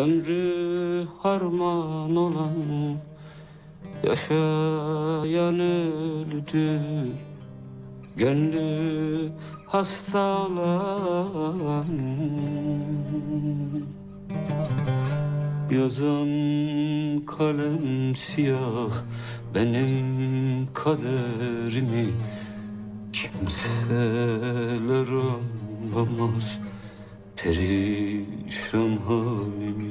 Ömrü harman olan Yaşayan öldü. Gönlü hasta olan Yazan kalem siyah Benim kaderimi Kimseler anlamaz. Perişan halimi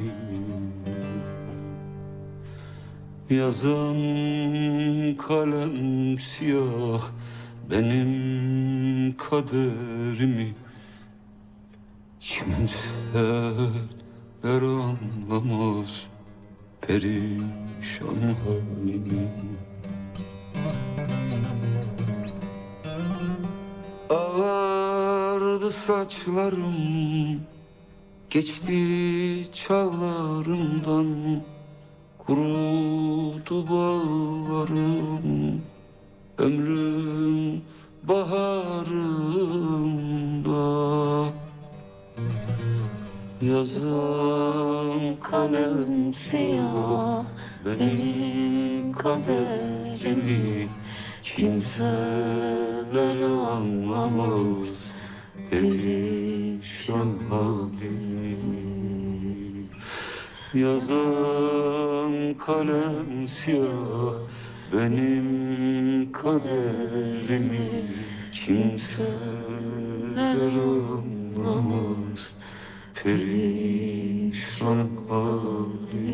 Yazan kalem siyah Benim kaderimi Kimseler anlamaz Perişan halimi? Ağardı saçlarım Geçti çağlarımdan Kurudu bağlarım Ömrüm baharımda. Yazan kalem siyah Benim kaderimi Kimseler anlamaz Perişan halimi Yazan kalem siyah Benim kaderimi Kimseler anlamaz Perişan halimi